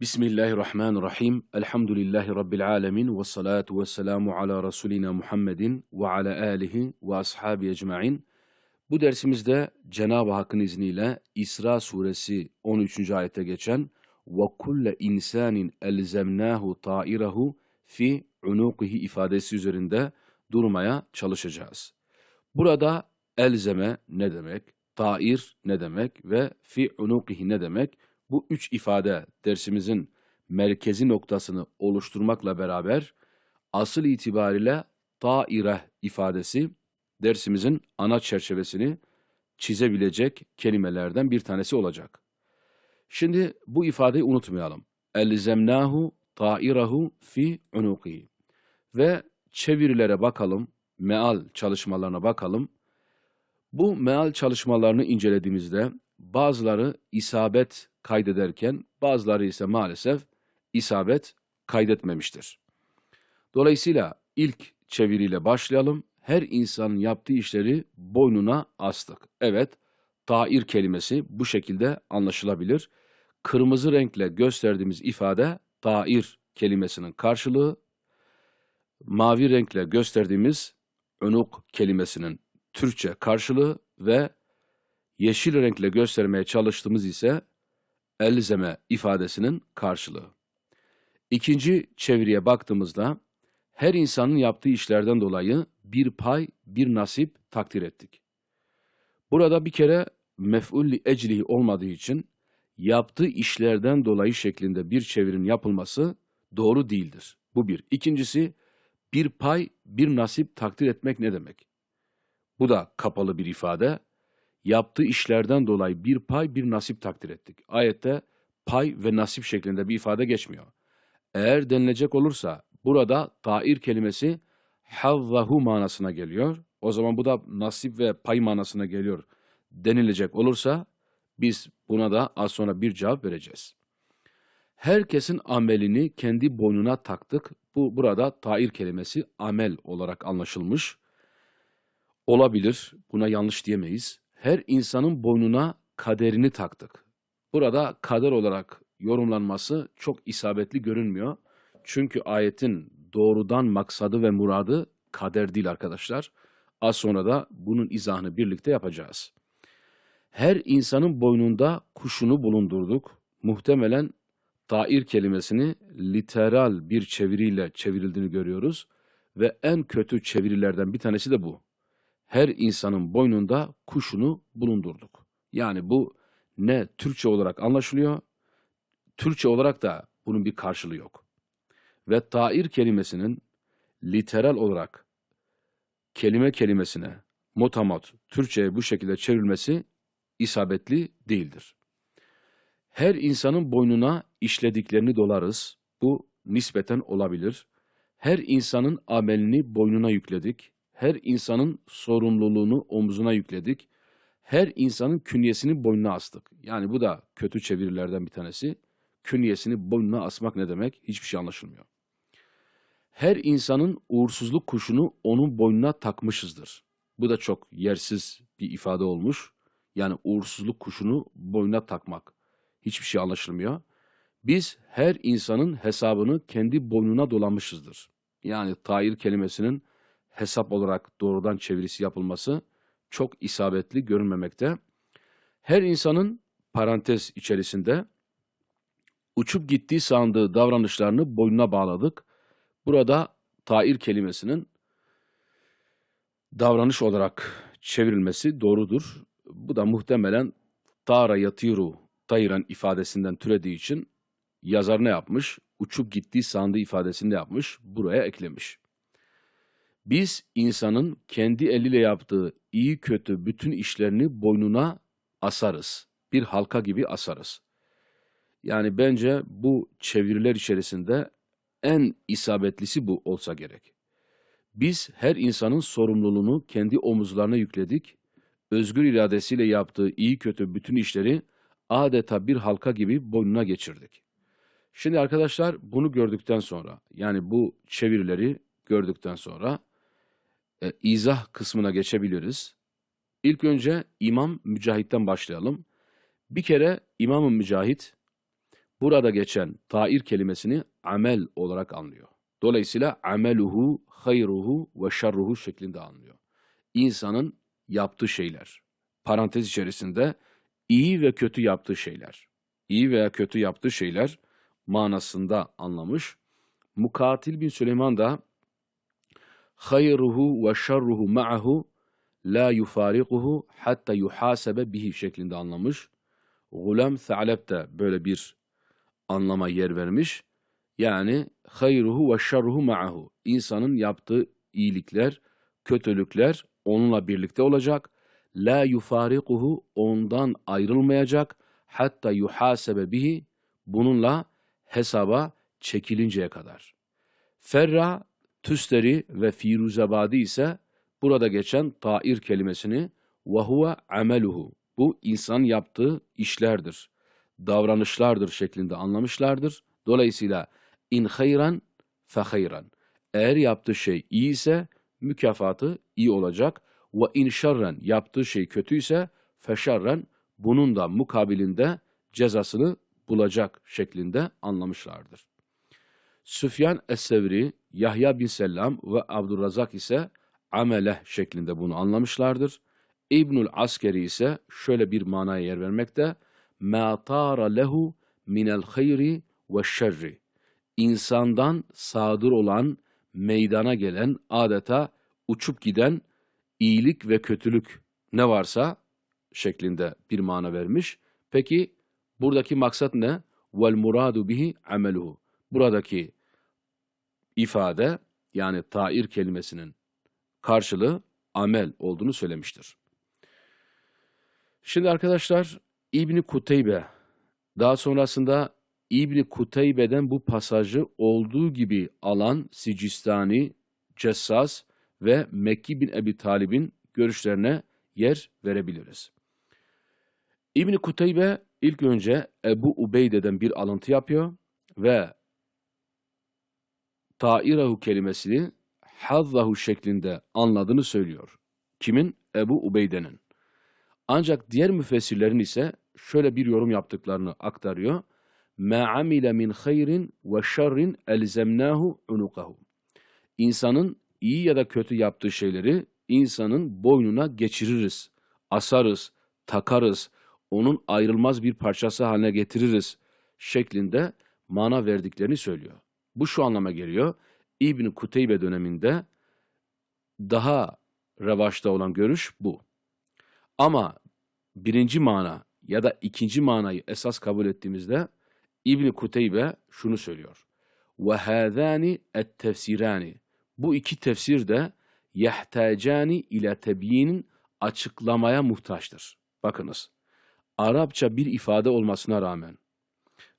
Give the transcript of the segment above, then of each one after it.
Bismillahirrahmanirrahim. Elhamdülillahi Rabbil alemin. Ve salatu ve selamu ala Resulina Muhammedin ve ala alihi ve ashabi ecma'in. Bu dersimizde Cenab-ı Hakk'ın izniyle İsra suresi 13. ayette geçen ve kulle insanin elzemnahu ta'irahu fi unukihi ifadesi üzerinde durmaya çalışacağız. Burada elzeme ne demek, tair ne demek ve fi unukihi ne demek? Bu üç ifade dersimizin merkezi noktasını oluşturmakla beraber asıl itibariyle taire ifadesi dersimizin ana çerçevesini çizebilecek kelimelerden bir tanesi olacak. Şimdi bu ifadeyi unutmayalım. Elzemnahu tairahu fi unukihi. Ve çevirilere bakalım, meal çalışmalarına bakalım. Bu meal çalışmalarını incelediğimizde bazıları isabet kaydederken bazıları ise maalesef isabet kaydetmemiştir. Dolayısıyla ilk çeviriyle başlayalım. Her insanın yaptığı işleri boynuna astık. Evet, tair kelimesi bu şekilde anlaşılabilir. Kırmızı renkle gösterdiğimiz ifade tair kelimesinin karşılığı, mavi renkle gösterdiğimiz önuk kelimesinin Türkçe karşılığı ve yeşil renkle göstermeye çalıştığımız ise elzeme ifadesinin karşılığı. İkinci çeviriye baktığımızda her insanın yaptığı işlerden dolayı bir pay, bir nasip takdir ettik. Burada bir kere mef'ulli eclihi olmadığı için yaptığı işlerden dolayı şeklinde bir çevirin yapılması doğru değildir. Bu bir. İkincisi bir pay, bir nasip takdir etmek ne demek? Bu da kapalı bir ifade yaptığı işlerden dolayı bir pay bir nasip takdir ettik. Ayette pay ve nasip şeklinde bir ifade geçmiyor. Eğer denilecek olursa burada tair kelimesi havvahu manasına geliyor. O zaman bu da nasip ve pay manasına geliyor denilecek olursa biz buna da az sonra bir cevap vereceğiz. Herkesin amelini kendi boynuna taktık. Bu burada tair kelimesi amel olarak anlaşılmış. Olabilir. Buna yanlış diyemeyiz her insanın boynuna kaderini taktık. Burada kader olarak yorumlanması çok isabetli görünmüyor. Çünkü ayetin doğrudan maksadı ve muradı kader değil arkadaşlar. Az sonra da bunun izahını birlikte yapacağız. Her insanın boynunda kuşunu bulundurduk. Muhtemelen tair kelimesini literal bir çeviriyle çevrildiğini görüyoruz ve en kötü çevirilerden bir tanesi de bu her insanın boynunda kuşunu bulundurduk. Yani bu ne Türkçe olarak anlaşılıyor, Türkçe olarak da bunun bir karşılığı yok. Ve tair kelimesinin literal olarak kelime kelimesine motamot Türkçe'ye bu şekilde çevrilmesi isabetli değildir. Her insanın boynuna işlediklerini dolarız. Bu nispeten olabilir. Her insanın amelini boynuna yükledik her insanın sorumluluğunu omzuna yükledik. Her insanın künyesini boynuna astık. Yani bu da kötü çevirilerden bir tanesi. Künyesini boynuna asmak ne demek? Hiçbir şey anlaşılmıyor. Her insanın uğursuzluk kuşunu onun boynuna takmışızdır. Bu da çok yersiz bir ifade olmuş. Yani uğursuzluk kuşunu boynuna takmak. Hiçbir şey anlaşılmıyor. Biz her insanın hesabını kendi boynuna dolamışızdır. Yani tayir kelimesinin hesap olarak doğrudan çevirisi yapılması çok isabetli görünmemekte. Her insanın parantez içerisinde uçup gittiği sandığı davranışlarını boynuna bağladık. Burada tair kelimesinin davranış olarak çevrilmesi doğrudur. Bu da muhtemelen tara yatiru tayran ifadesinden türediği için yazar ne yapmış? Uçup gittiği sandığı ifadesini de yapmış, buraya eklemiş. Biz insanın kendi eliyle yaptığı iyi kötü bütün işlerini boynuna asarız. Bir halka gibi asarız. Yani bence bu çeviriler içerisinde en isabetlisi bu olsa gerek. Biz her insanın sorumluluğunu kendi omuzlarına yükledik. Özgür iradesiyle yaptığı iyi kötü bütün işleri adeta bir halka gibi boynuna geçirdik. Şimdi arkadaşlar bunu gördükten sonra yani bu çevirileri gördükten sonra e, izah kısmına geçebiliriz. İlk önce İmam Mücahit'ten başlayalım. Bir kere İmam Mücahit burada geçen tair kelimesini amel olarak anlıyor. Dolayısıyla ameluhu, hayruhu ve şerruhu şeklinde anlıyor. İnsanın yaptığı şeyler. Parantez içerisinde iyi ve kötü yaptığı şeyler. İyi veya kötü yaptığı şeyler manasında anlamış. Mukatil bin Süleyman da hayruhu ve şerruhu ma'ahu la yufarikuhu hatta yuhasebe bihi şeklinde anlamış. Gulam Tha'leb de böyle bir anlama yer vermiş. Yani hayruhu ve şerruhu ma'ahu. İnsanın yaptığı iyilikler, kötülükler onunla birlikte olacak. La yufarikuhu ondan ayrılmayacak. Hatta yuhasebe bihi bununla hesaba çekilinceye kadar. Ferra, Tüsteri ve Firuzabadi ise burada geçen tair kelimesini ve ameluhu. Bu insan yaptığı işlerdir, davranışlardır şeklinde anlamışlardır. Dolayısıyla in hayran fe hayran. Eğer yaptığı şey iyi ise mükafatı iyi olacak. Ve in şerren yaptığı şey kötüyse fe şerren bunun da mukabilinde cezasını bulacak şeklinde anlamışlardır. Süfyan Es-Sevri, Yahya bin Selam ve Abdurrazak ise amele şeklinde bunu anlamışlardır. İbnül Askeri ise şöyle bir manaya yer vermekte. مَا طَارَ lehu minel hayri ve şerri. İnsandan sadır olan, meydana gelen, adeta uçup giden iyilik ve kötülük ne varsa şeklinde bir mana vermiş. Peki buradaki maksat ne? Vel muradu bihi ameluhu. Buradaki ifade yani tair kelimesinin karşılığı amel olduğunu söylemiştir. Şimdi arkadaşlar İbni Kuteybe daha sonrasında İbni Kuteybe'den bu pasajı olduğu gibi alan Sicistani, Cessas ve Mekki bin Ebi Talib'in görüşlerine yer verebiliriz. İbni Kuteybe ilk önce Ebu Ubeyde'den bir alıntı yapıyor ve tairahu kelimesini hazzahu şeklinde anladığını söylüyor. Kimin? Ebu Ubeyde'nin. Ancak diğer müfessirlerin ise şöyle bir yorum yaptıklarını aktarıyor. مَا عَمِلَ مِنْ خَيْرٍ وَشَرٍ اَلْزَمْنَاهُ عُنُقَهُ İnsanın iyi ya da kötü yaptığı şeyleri insanın boynuna geçiririz, asarız, takarız, onun ayrılmaz bir parçası haline getiririz şeklinde mana verdiklerini söylüyor. Bu şu anlama geliyor. İbn Kuteybe döneminde daha revaçta olan görüş bu. Ama birinci mana ya da ikinci manayı esas kabul ettiğimizde İbn Kuteybe şunu söylüyor. Ve hâzâni et tefsirani. Bu iki tefsir de yehtacani ile tebyinin açıklamaya muhtaçtır. Bakınız. Arapça bir ifade olmasına rağmen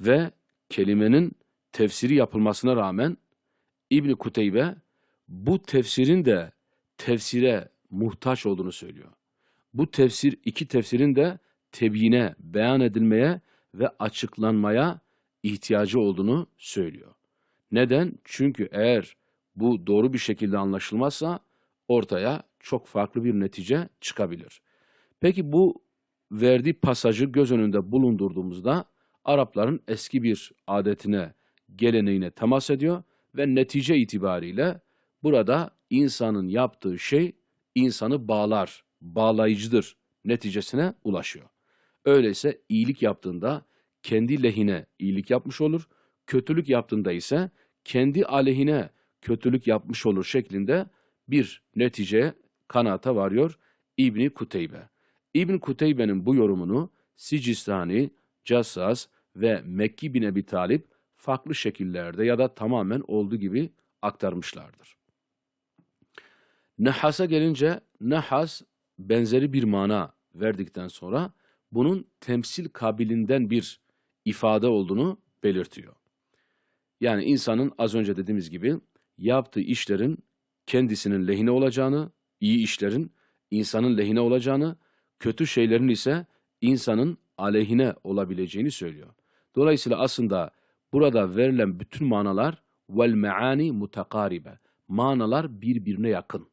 ve kelimenin tefsiri yapılmasına rağmen İbn Kuteybe bu tefsirin de tefsire muhtaç olduğunu söylüyor. Bu tefsir iki tefsirin de tebyine, beyan edilmeye ve açıklanmaya ihtiyacı olduğunu söylüyor. Neden? Çünkü eğer bu doğru bir şekilde anlaşılmazsa ortaya çok farklı bir netice çıkabilir. Peki bu verdiği pasajı göz önünde bulundurduğumuzda Arapların eski bir adetine, geleneğine temas ediyor ve netice itibariyle burada insanın yaptığı şey insanı bağlar, bağlayıcıdır neticesine ulaşıyor. Öyleyse iyilik yaptığında kendi lehine iyilik yapmış olur, kötülük yaptığında ise kendi aleyhine kötülük yapmış olur şeklinde bir netice kanaata varıyor İbni Kuteybe. İbn Kuteybe'nin bu yorumunu Sicistani, Cassas ve Mekki bin Ebi Talip farklı şekillerde ya da tamamen olduğu gibi aktarmışlardır. Nehas'a gelince nehas benzeri bir mana verdikten sonra bunun temsil kabilinden bir ifade olduğunu belirtiyor. Yani insanın az önce dediğimiz gibi yaptığı işlerin kendisinin lehine olacağını, iyi işlerin insanın lehine olacağını, kötü şeylerin ise insanın aleyhine olabileceğini söylüyor. Dolayısıyla aslında burada verilen bütün manalar vel meani mutakaribe. Manalar birbirine yakın.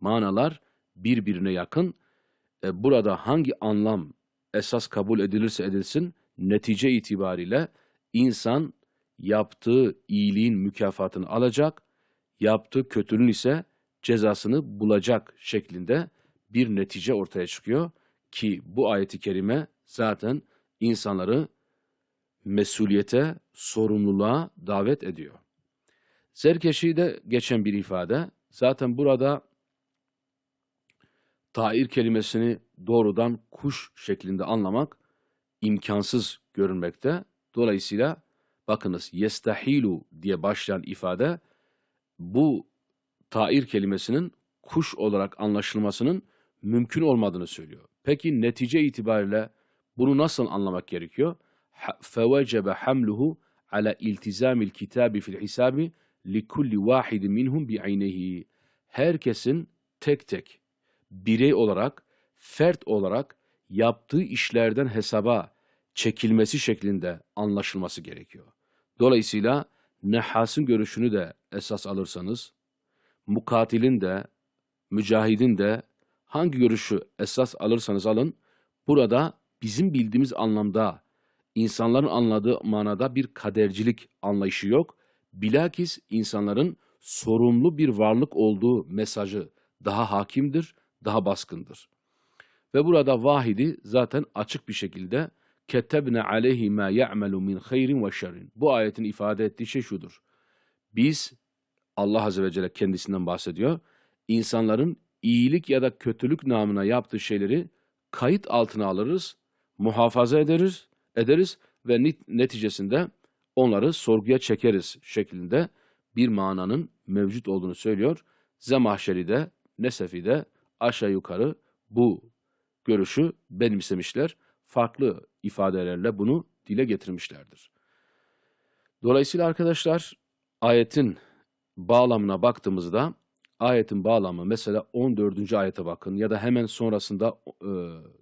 Manalar birbirine yakın. E, burada hangi anlam esas kabul edilirse edilsin netice itibariyle insan yaptığı iyiliğin mükafatını alacak, yaptığı kötülüğün ise cezasını bulacak şeklinde bir netice ortaya çıkıyor ki bu ayeti kerime zaten insanları mesuliyete, sorumluluğa davet ediyor. Zerkeşi'de geçen bir ifade. Zaten burada tair kelimesini doğrudan kuş şeklinde anlamak imkansız görünmekte. Dolayısıyla bakınız yestahilu diye başlayan ifade bu tair kelimesinin kuş olarak anlaşılmasının mümkün olmadığını söylüyor. Peki netice itibariyle bunu nasıl anlamak gerekiyor? فَوَجَبَ حَمْلُهُ عَلَى اِلْتِزَامِ الْكِتَابِ فِي الْحِسَابِ لِكُلِّ وَاحِدٍ مِنْهُمْ بِعَيْنَهِ Herkesin tek tek, birey olarak, fert olarak yaptığı işlerden hesaba çekilmesi şeklinde anlaşılması gerekiyor. Dolayısıyla Nehas'ın görüşünü de esas alırsanız, mukatilin de, mücahidin de hangi görüşü esas alırsanız alın, burada bizim bildiğimiz anlamda, insanların anladığı manada bir kadercilik anlayışı yok. Bilakis insanların sorumlu bir varlık olduğu mesajı daha hakimdir, daha baskındır. Ve burada vahidi zaten açık bir şekilde ketebne aleyhi ma ya'melu min hayrin ve. Bu ayetin ifade ettiği şey şudur. Biz Allah Azze ve Celle kendisinden bahsediyor. İnsanların iyilik ya da kötülük namına yaptığı şeyleri kayıt altına alırız, muhafaza ederiz, ederiz ve neticesinde onları sorguya çekeriz şeklinde bir mananın mevcut olduğunu söylüyor. Zemahşeri'de, Nesefi'de aşağı yukarı bu görüşü benimsemişler. Farklı ifadelerle bunu dile getirmişlerdir. Dolayısıyla arkadaşlar ayetin bağlamına baktığımızda ayetin bağlamı mesela 14. ayete bakın ya da hemen sonrasında e,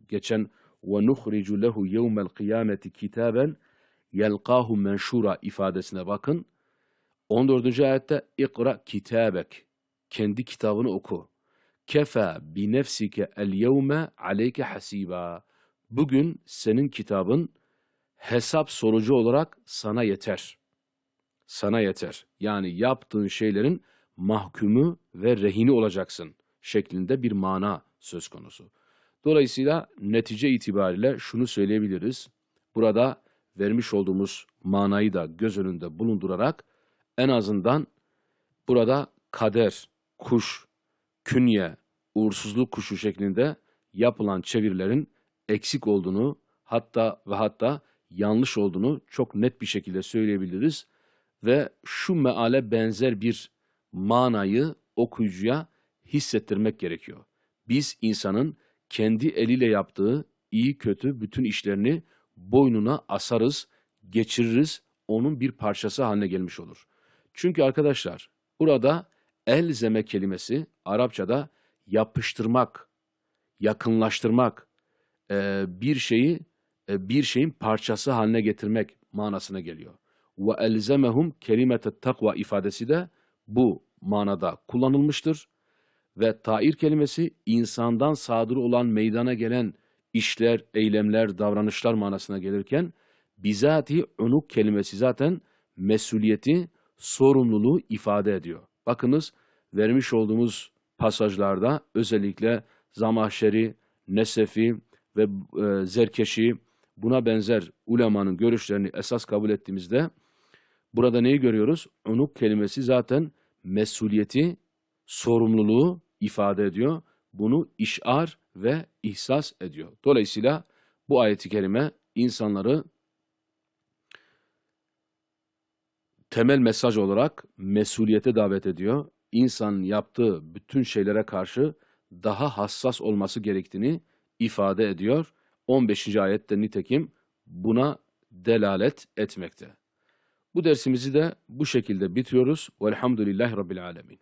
geçen وَنُخْرِجُ لَهُ يَوْمَ الْقِيَامَةِ كِتَابًا يَلْقَاهُ menşura ifadesine bakın. 14. ayette ikra kitabek. Kendi kitabını oku. Kefa bi nefsike el yevme aleyke hasiba. Bugün senin kitabın hesap sorucu olarak sana yeter. Sana yeter. Yani yaptığın şeylerin mahkumu ve rehini olacaksın şeklinde bir mana söz konusu. Dolayısıyla netice itibariyle şunu söyleyebiliriz. Burada vermiş olduğumuz manayı da göz önünde bulundurarak en azından burada kader, kuş, künye, uğursuzluk kuşu şeklinde yapılan çevirilerin eksik olduğunu hatta ve hatta yanlış olduğunu çok net bir şekilde söyleyebiliriz ve şu meale benzer bir manayı okuyucuya hissettirmek gerekiyor. Biz insanın kendi eliyle yaptığı iyi kötü bütün işlerini boynuna asarız, geçiririz, onun bir parçası haline gelmiş olur. Çünkü arkadaşlar burada elzeme kelimesi Arapçada yapıştırmak, yakınlaştırmak, bir şeyi bir şeyin parçası haline getirmek manasına geliyor. Ve elzemehum kelimete takva ifadesi de bu manada kullanılmıştır. Ve tair kelimesi insandan sadır olan meydana gelen işler, eylemler, davranışlar manasına gelirken bizatihi unuk kelimesi zaten mesuliyeti, sorumluluğu ifade ediyor. Bakınız vermiş olduğumuz pasajlarda özellikle Zamahşeri, Nesefi ve e, Zerkeşi buna benzer ulemanın görüşlerini esas kabul ettiğimizde burada neyi görüyoruz? Unuk kelimesi zaten mesuliyeti, sorumluluğu ifade ediyor. Bunu işar ve ihsas ediyor. Dolayısıyla bu ayeti kerime insanları temel mesaj olarak mesuliyete davet ediyor. İnsan yaptığı bütün şeylere karşı daha hassas olması gerektiğini ifade ediyor. 15. ayette nitekim buna delalet etmekte. Bu dersimizi de bu şekilde bitiriyoruz. Velhamdülillahi Rabbil Alemin.